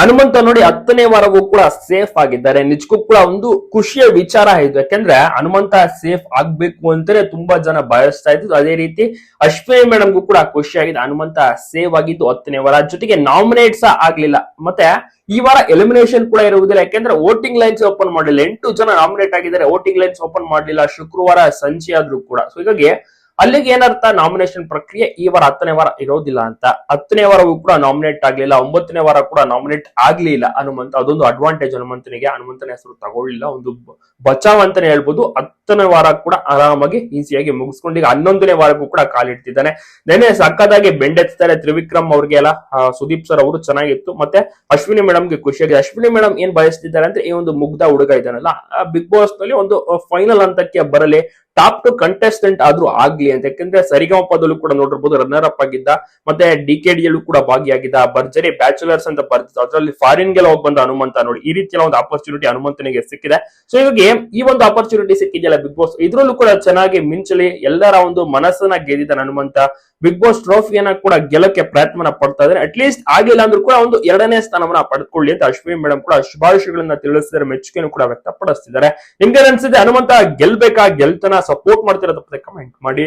ಹನುಮಂತ ನೋಡಿ ಹತ್ತನೇ ವಾರವೂ ಕೂಡ ಸೇಫ್ ಆಗಿದ್ದಾರೆ. ನಿಜಕ್ಕೂ ಕೂಡ ಒಂದು ಖುಷಿಯ ವಿಚಾರ ಇದು. ಯಾಕಂದ್ರೆ ಹನುಮಂತ ಸೇಫ್ ಆಗ್ಬೇಕು ಅಂತಾನೆ ತುಂಬಾ ಜನ ಬಯಸ್ತಾ ಇದ್ರು ಅದೇ ರೀತಿ ಅಶ್ವಿನಿ ಮೇಡಮ್ಗೂ ಕೂಡ ಖುಷಿ ಆಗಿದೆ ಹನುಮಂತ ಸೇವ್ ಆಗಿದ್ದು ಹತ್ತನೇ ವಾರ. ಜೊತೆಗೆ ನಾಮಿನೇಟ್ ಸಹ ಆಗ್ಲಿಲ್ಲ. ಮತ್ತೆ ಈ ವಾರ ಎಲಿಮಿನೇಷನ್ ಕೂಡ ಇರುವುದಿಲ್ಲ. ಯಾಕಂದ್ರೆ ವೋಟಿಂಗ್ ಲೈನ್ಸ್ ಓಪನ್ ಮಾಡಲಿಲ್ಲ. ಎಂಟು ಜನ ನಾಮಿನೇಟ್ ಆಗಿದ್ದಾರೆ. ವೋಟಿಂಗ್ ಲೈನ್ಸ್ ಓಪನ್ ಮಾಡಲಿಲ್ಲ. ಶುಕ್ರವಾರ ಸಂಜೆ ಆದ್ರೂ ಕೂಡ. ಸೊ ಹೀಗಾಗಿ ಅಲ್ಲಿಗೆ ಏನರ್ಥ? ನಾಮಿನೇಷನ್ ಪ್ರಕ್ರಿಯೆ ಈ ವಾರ ಹತ್ತನೇ ವಾರ ಇರೋದಿಲ್ಲ ಅಂತ. ಹತ್ತನೇ ವಾರವೂ ಕೂಡ ನಾಮಿನೇಟ್ ಆಗ್ಲಿಲ್ಲ. ಒಂಬತ್ತನೇ ವಾರ ಕೂಡ ನಾಮಿನೇಟ್ ಆಗ್ಲಿಲ್ಲ. ಹನುಮಂತ, ಅದೊಂದು ಅಡ್ವಾಂಟೇಜ್ ಹನುಮಂತನಿಗೆ. ಹನುಮಂತನ ಹೆಸರು ತಗೊಳ್ಳಿಲ್ಲ. ಒಂದು ಬಚಾವ್ ಅಂತಾನೆ ಹೇಳ್ಬೋದು. ಹತ್ತನೇ ವಾರ ಕೂಡ ಆರಾಮಾಗಿ ಈಸಿಯಾಗಿ ಮುಗಿಸ್ಕೊಂಡು ಈಗ ಹನ್ನೊಂದನೇ ವಾರಕ್ಕೂ ಕೂಡ ಕಾಲಿಡ್ತಿದ್ದಾನೆ ನೆನೆ ಸಕ್ಕದಾಗಿ ಬೆಂಡೆತ್ತಾರೆ ತ್ರಿವಿಕ್ರಮ್ ಅವ್ರಿಗೆ ಎಲ್ಲ ಸುದೀಪ್ ಸರ್ ಅವರು. ಚೆನ್ನಾಗಿತ್ತು. ಮತ್ತೆ ಅಶ್ವಿನಿ ಮೇಡಮ್ಗೆ ಖುಷಿಯಾಗಿದೆ ಅಶ್ವಿನಿ ಮೇಡಮ್ ಏನ್ ಬಯಸ್ತಿದ್ದಾರೆ ಅಂದ್ರೆ ಈ ಒಂದು ಮುಗ್ಧ ಹುಡುಗ ಇದ್ದಾನಲ್ಲ ಬಿಗ್ ಬಾಸ್ನಲ್ಲಿ ಒಂದು ಫೈನಲ್ ಹಂತಕ್ಕೆ ಬರಲಿ ಟಾಪ್ ಟು ಕಂಟೆಸ್ಟೆಂಟ್ ಆದ್ರೂ ಆಗ್ಲಿ ಅಂತ. ಯಾಕಂದ್ರೆ ಸರಿಗಮಪದಲ್ಲೂ ಕೂಡ ನೋಡಿರ್ಬೋದು ರನ್ನರ್ ಅಪ್ ಆಗಿದ್ದ, ಮತ್ತೆ ಡಿ ಕೆ ಡಿಯಲ್ಲೂ ಕೂಡ ಭಾಗಿಯಾಗಿದ್ದ ಭರ್ಜರಿ ಬ್ಯಾಚುಲರ್ಸ್ ಅಂತ ಬರ್ತಿದ್ದ ಅದರಲ್ಲಿ ಫಾರಿನ್ ಗೆಲ್ಲ ಹೋಗಿ ಬಂದ ಹನುಮಂತ ನೋಡಿ, ಈ ರೀತಿಯ ಒಂದು ಆಪರ್ಚುನಿಟಿ ಹನುಮಂತನಿಗೆ ಸಿಕ್ಕಿದೆ. ಸೊ ಇವಾಗ ಈ ಒಂದು ಆಪರ್ಚುನಿಟಿ ಸಿಕ್ಕಿದೆಯಲ್ಲ ಬಿಗ್ ಬಾಸ್ ಇದ್ರಲ್ಲೂ ಕೂಡ ಚೆನ್ನಾಗಿ ಮಿಂಚಲಿ ಎಲ್ಲರ ಒಂದು ಮನಸ್ಸನ್ನ ಗೆದ್ದಿದ್ದಾನೆ ಹನುಮಂತ. ಬಿಗ್ ಬಾಸ್ ಟ್ರೋಫಿಯನ್ನ ಕೂಡ ಗೆಲ್ಲಕ್ಕೆ ಪ್ರಯತ್ನ ಪಡ್ತಾ ಇದ್ದಾರೆ ಅಟ್ಲೀಸ್ಟ್ ಆಗಿಲ್ಲ ಅಂದ್ರೂ ಕೂಡ ಒಂದು ಎರಡನೇ ಸ್ಥಾನವನ್ನ ಪಡ್ಕೊಳ್ಳಿ ಅಂತ ಅಶ್ವಿನಿ ಮೇಡಮ್ ಕೂಡ ಶುಭಾಶಯಗಳನ್ನ ತಿಳಿಸಿದ್ದಾರೆ ಮೆಚ್ಚುಗೆಯನ್ನು ಕೂಡ ವ್ಯಕ್ತಪಡಿಸ್ತಿದ್ದಾರೆ. ನಿಮ್ಗೆ ಅನ್ಸಿದೆ ಹನುಮಂತ ಗೆಲ್ಬೇಕಾ? ಗೆಲ್ತನ? ಸಪೋರ್ಟ್ ಮಾಡ್ತಿರೋ ತಪ್ಪದೆ ಕಮೆಂಟ್ ಮಾಡಿ.